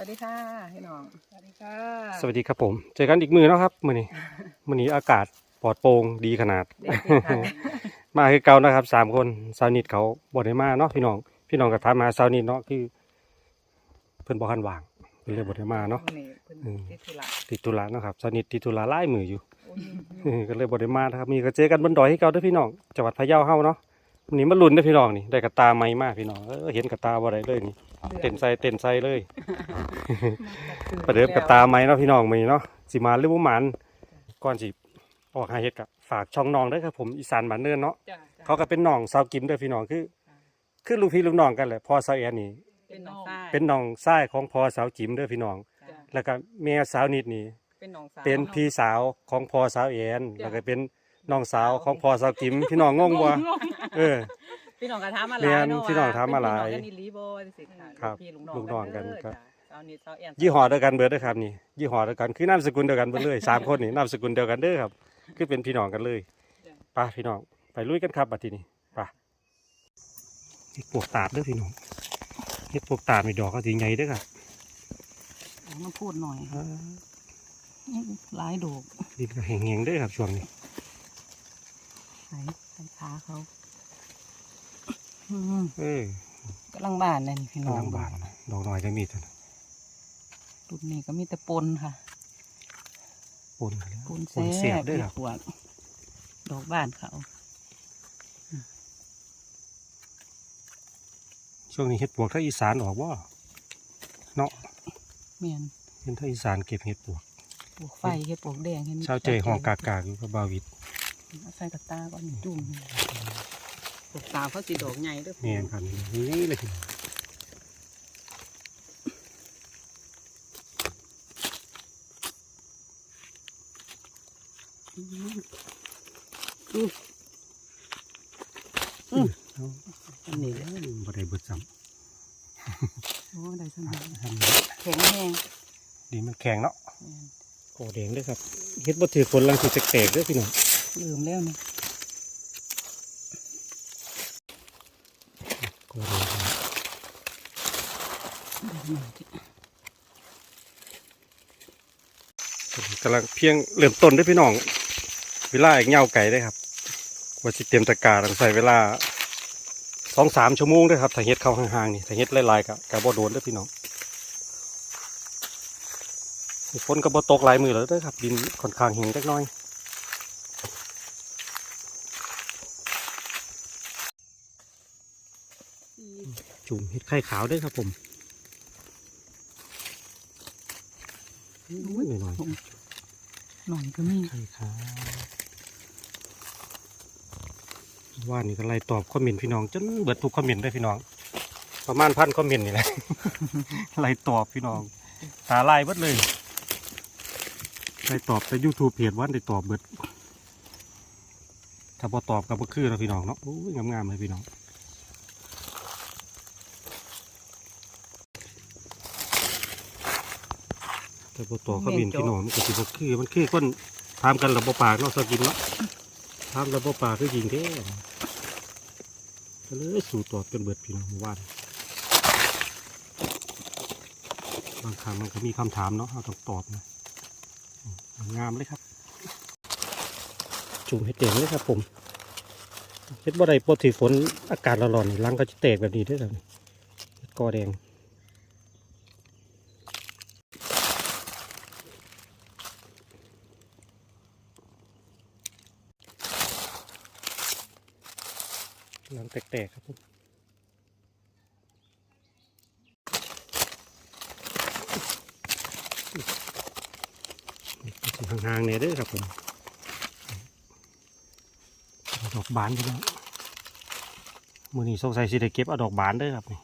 วัสดีค่ะพี่น้อง สวัสดีค่ะ สวัสดีครับผม เจอกันอีกมือแล้วครับมือนี้มือนี้อากาศปลอดโปร่งดีขนาดเด็กที่ค่ะมาคือเก่านะครับสามคนสาวนิดเขาบ่ได้มาเนาะพี่น้อง พี่น้องก็ถามมาสาวนิดเนาะคือเพิ่นบ่คันว่างเพิ่นเลยบ่ได้มาเนาะนี่เพิ่นอืมติดธุระติดธุระเนาะครับสาวนิดติดธุระหลายมืออยู่โอ้ยก็เลยบ่ได้มานะครับมีก็เจอกันบนดอยที่เก่าเด้อพี่น้องจังหวัดพะเยาเฮาเนาะวันนี้มาลุ้นเด้อพี่น้องนี่ได้กระตาใหม่มากพี่น้องเออเห็นกระตาบ่ได้เลยนี่ เต้นใส่เต้นใส่เลย ประเดิมกับตาไหมเนาะพี่น้องมีเนาะสิมาหรือบ่หมันก่อนสิออกหาเฮ็ดกับฝากช่องน้องด้วยครับผมอีสานบ้านเนินเนาะจ้ะจ้ะเขาก็เป็นน้องสาวกิมเด้อพี่น้องคือ คือลูกพี่ลูกน้องกันแหละพ่อสาวแอนนี่เป็นน้องชายเป็นน้องชายของพ่อสาวจิมเด้อพี่น้องจ้ะแล้วก็แม่สาวนิดนี่เป็นน้องสาวเป็นพี่สาวของพ่อสาวแอนแล้วก็เป็นน้องสาวของพ่อสาวกิมพี่น้องงงบ่เออ พี่น้องก็ถามมาหเรีลายยนเนาะพี่น้องถามมาหลายเป็นพี่น้องกันนี่ลีบ่สิค่ะครับพี่ลูกลูกน้น้อองงกักันนครับ จ้ะสาวนิดสาวแอนยี่ห้อเดียวกันเบิดเด้อครับนี่ยี่ห้อเดียวกันคือนามสกุลเดียวกันเบิดเลยสามคนนี่นามสกุลเดียวกันเด้อครับ คือเป็นพี่น้องกันเลยไปพี่น้องไปลุยกันครับบัดทีนี้ไปเฮ็ดปวกตาบเด้อพี่น้องเฮ็ดปวกตาบมีดอกก็สีใหญ่เด้อครับเอามาพูดหน่อยหลายดอกดินก็แห้งๆเด้อครับช่วงนี้ ไหนใส่ขาเขาอืม เออกำลังบานเลยนี่พี่น้องกำลังบานนะดอกน้อยก็มีเท่านั้นรุ่นนี้ก็มีแต่ปนค่ะ ปนกันแล้วปนปนเสียบเด้อครับปวดดอกบ้านเขาช่วงนี้เฮ็ดปวกถ้าอีสานออกบ่เนาะเมียนเห็นถ้าอีสานเก็บเฮ็ดปวกปลูกไฟเฮ็ดปลูกแดงเห็นชาวเจยห้องกากากๆอยู่กับบาวิดเอาใส่กระตาก่อนจุ่ม ปลูกตาเขาสีดอกใหญ่ด้วยแม่นครับนี่เลยพี่น้องอันนี้เลยบ่ได้เบิดซ้ำโอ้ได้สมัยำแข็งแห้งดีมันแข็งเนาะแม่นโกแดงด้วยครับเฮ็ดบ่ถือฝนลังสิแตกๆเด้อพี่น้องลืมแล้วนี่ โกแดงครับ ได้หน่อยที่ กำลังเพียงเริ่มต้นเด้พี่น้อง เวลาอีกเงาไก่ได้ครับว่าสิเตรียมตะกาต้องใส่เวลาสองสามชั่วโมงเด้ครับถ้าเฮ็ดเข้าห่างๆนี่ถ้าเฮ็ดลายๆก็ก็บ่โดนเด้พี่น้องฝนก็บ่ตกลายมือแล้วเด้ครับ ดินค่อนข้างแห้งจักน่อยจุ่มเห็ดไข่ขาวด้วยครับผม อุ้ยหน่อยหน่อยก็มีๆไข่ขาวว่านี่ก็ไล่ตอบคอมเมนต์พี่น้องจนเบิดทุกคอมเมนต์ได้พี่น้อง ประมาณพันคอมเมนต์นี่แหละไล่ตอบพี่น้อง ตาลายเบิดเลยไล่ตอบแต่ยูทูบเพจวันได้ตอบเบิดถ้าพอตอบกับบ่คือเราะพี่น้องเนาะอุ้ยงามๆเลยพี่น้อง แต่พอตัวเขาบินพี่น้องมันก็สิบ่คือมันคือคนทำกันระบบปากเนาะสกินเนาะทำระบบปากคือยิงแท้ก็เลยสู่ตอบจนเบิดพี่น้องเมื่อวานบางครั้งมันก็มีคำถามเนาะเราต้องตอบนะอืมงามเลยครับ จุ่มเห็ดแดงเลยครับ ผมเห็ดบ่ได้ปกติฝนอากาศร้อนๆนี่รังก็จะแตกแบบนี้เด้วยครับนี่เห็ดกอแดง ลังแตกๆครับผมห่างๆเนี่ยด้วยครับผมดอกบานพี่น้องมือนี้สงสัยสิได้เก็บเอาดอกบานด้วยครับนี่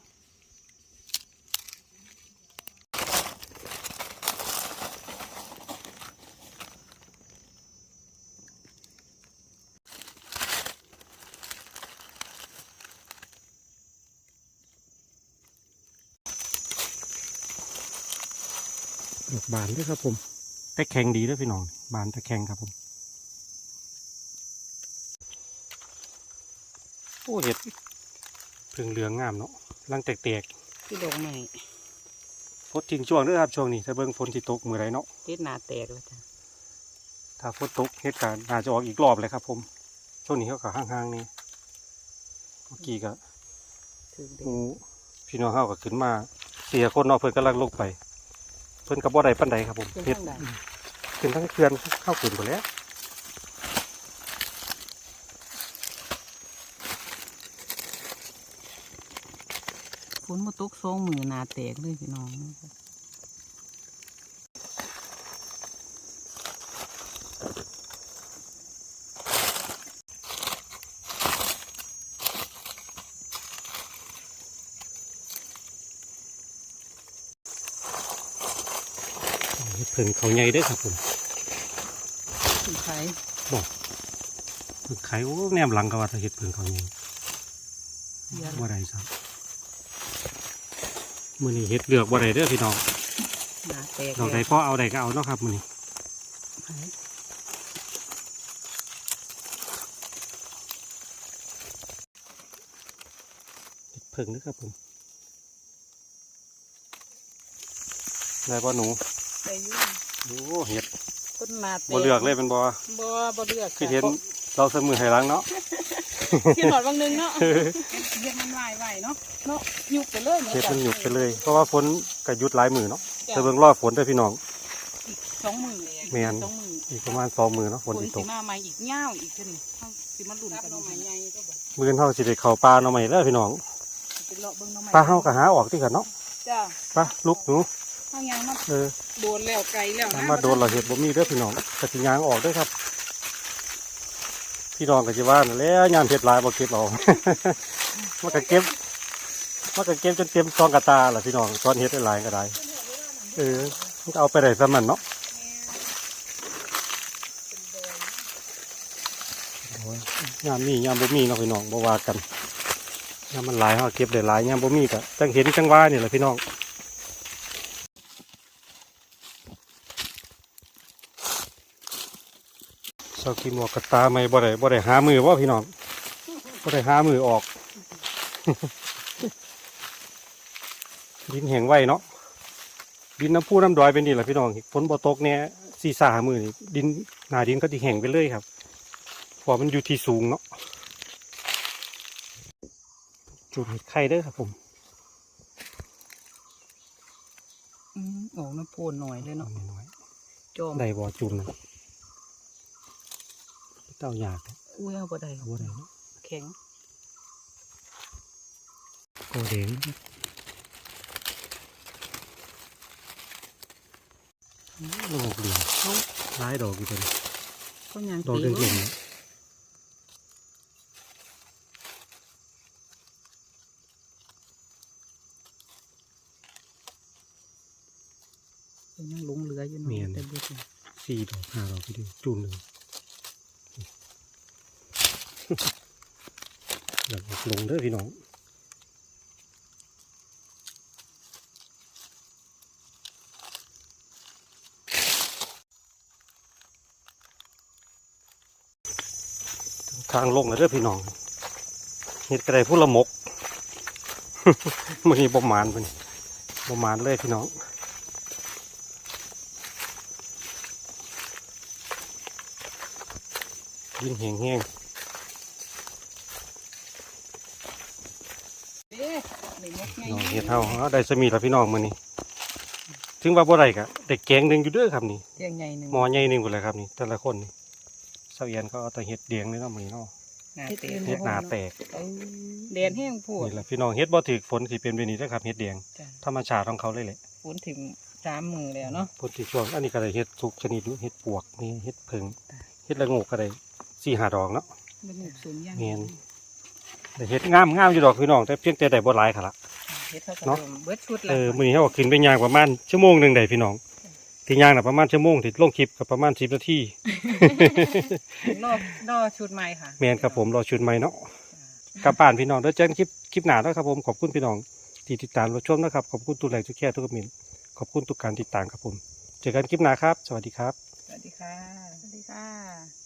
ดอกบานด้วยครับผมแต่แข็งดีด้วยพี่น้อง บานแต่แข็งครับผมโอ้เห็ดเพึ่งเหลืองงามเนาะรังแตกคือดอกใหม่ๆฝนทิ้งช่วงด้อครับช่วงนี้ถ้าเบิ่งฝนสิตกมื้อไรเนาะเฮ็ดนาแตกแล้วจ้ะถ้าฝนตกเหตุการณ์น่าจะออกอีกรอบเลยครับ ผม ช่วงนี้เขาก็ห่างๆนี่เมื่อกี้ก็งูพี่น้องเฮาก็ขึ้นมาเสียคนนาะเพิ่นกำลังลงไป เพิ่นก็บ่ได้ปานใดครับผมเป็นเฮ็ดทางใดขึ้นทั้งเขื่อนเข้าขึ้นไปแล้วฝนมาตกสองมือหนาแตกเลยพี่น้อง เฮ็ดเพิ่งเขาใหญ่เด้อครับผมถึงใครเพิ่งไข่โอ้แนมหลังก็ว่าถ้าเฮ็ดเพิ่งเขาใหญ่เยอะบ่ได้ซับมื้อนี้เฮ็ดเลือกบ่ได้เด้อพี่น้องหนาแตกดอกใดพอเอาใดก็เอาเนาะครับมื้อนี้ไผ่เฮ็ดเพิ่งเด้อครับผมได้บ่หนู ได้อยุ่โอ้เฮ็ดต้นหนาแตกบ่เลือกเลยเป็นบ่บ่บ่เลือกคือเห็นเราเสมอให้หลังเนาะเห็นหนอดบางนึงเนาะเฮ็ดมันไหวไหวเนาะเนาะยุบไปเลยเฮ็ดมันหยุดไปเลย เพราะว่าฝนก็หยุดหลายมือเนาะจ้ะแต่เบิ่งรอฝนเด้อพี่น้องอีกสองมือแม่นสองมืออีกประมาณ2มือเนาะฝฝนนสิตสิกมาใหม่อีกเงาวอีกเท่านี้เฮาสิมาลุ้นกันใหม่ใหญ่ก็บ่มื้อนี้เฮาสิได้เข้าป่าเนาะใหม่เด้อพี่น้องเป็นเลาะเบิ่งหน้องใหม่ป่าเฮาก็หาออกที่กันเนาะจ้าป่าลุกหนู เฮายังมาเออโดนแล้วไกลแล้วถ้านะมาโดนเราเห็ดบ่มีเด้อพี่น้องก็สิย่างออกเด้อครับ พี่น้องก็สิว่านั่นแหล้วยามเฮ็ดหลายบ่เก็บเอามันก็เก็บมันก็เก็บจนเต็มซองกระตาล่ะพี่น้องตอนเฮ็ดได้หลายก็ได้เออมันก็เอาไปได้ซะมันเนาะโอ้ยยามมียามบ่มีเนาะพี่น้องบ่ว่ากันยามมันหลายเฮาเก็บได้หลายยามบ่มีก็จังเห็นจังว่านี่แหละพี่น้อง สากีหมวกกระตาไม่บ่ได้บ่ได้หามือว่าพี่น้องบ่ได้หามือออก ดินแห้งไว้เนาะดินน้ำพุน้ำดอยเป็นนี่แหละพี่น้องฝนบ่ตกเนี่ยสี่สามือนี่ดินหนาดินก็ที่แห้งไปเลยครับเพราะมันอยู่ที่สูงเนาะจุดเห็ดไข่เด้อครับผมอืมออกน้ำโพนหน่อยเลยเนาะน้อยจอมๆได้บ่จุ่มนะ เต้าอยากอุ้ยเอาบ่ได้เอาบ่ได้เนาะแข็งโกเดงลงเหลืองหลายดอกอยู่ตัวนี้ก็ยังดอกตีเด่นว่าๆเนี่ยก็ยังหลงเหลืออยู่เนาะแต่บ่ถึงสี่ดอกห้าดอกพี่ดูจุ่มหนึ่ง หลังลงเด้อพี่น้องทางลงเลยเด้อพี่น้องเห็ดกระไดพูละมกมันนี้บ่มานเพิ่นบ่มานเลยพี่น้องดินแห้งแห้ง เด้ได้หมดไง ๆน้อง เห็ดเฮาเอาได้สมีแล้วพี่น้องมื้อนี้ถึงว่าบ่ได้ก็ได้แกงหนึงอยู่เด้อครับนี่เตียงใหญ่หนึงหมอใหญ่หนึงพุ่นแหละครับนี่แต่ละคนนี่เสาเอียนก็เอาแต่เห็ดแดงเลยเนาะมื้อนี้เนาะหนาแตกเห็ดหน้าแตกเออแดดแห้งโพดนี่แหละพี่น้องเฮ็ดบ่ถึกฝนสิเป็นแบบนี้เด้อครับเฮ็ดแดงจ้ะ ธรรมชาติของเขาเลยแหละ ฝนถึงสามมือแล้วเนาะผลที่ช่วงอันนี้ก็ได้เฮ็ดทุกชนิดอยู่เฮ็ดปวกนี่เฮ็ดเพิงจ้ะเฮ็ดละโงกก็ได้สี่ห้าดอกเนาะ เป็นหนุกสูงย่างแม่น ได้เฮ็ดงามงามอยู่ดอกพี่น้องแต่เพียงแต่ได้บ่หลายค่ะละเฮ็ดเท่ากับเนาะเดิมเบิดชุดเอละอมื้อนี้เฮาก็ขึ้นไปย่างประมาณชั่วโมงหนึงได้พี่น้องที่ย่างน่ะประมาณชั่วโมงที่ลงคลิปก็ประมาณ10นาทีรอรอชุดใหม่ค่ะแม่นครับผมรอชุดใหม่เนาะกลับบ้านพี่น้องเด้อเจอกันคลิปคลิปหน้าเนาะครับผมขอบคุณพี่น้องที่ติดตามรับชมนะครับขอบคุณทุกไลค์ทุกแชร์ทุกคอมเมนต์ขอบคุณทุกการติดตามครับผม เจอกันคลิปหน้าครับ สวัสดีครับ สวัสดีค่ะ สวัสดีค่ะ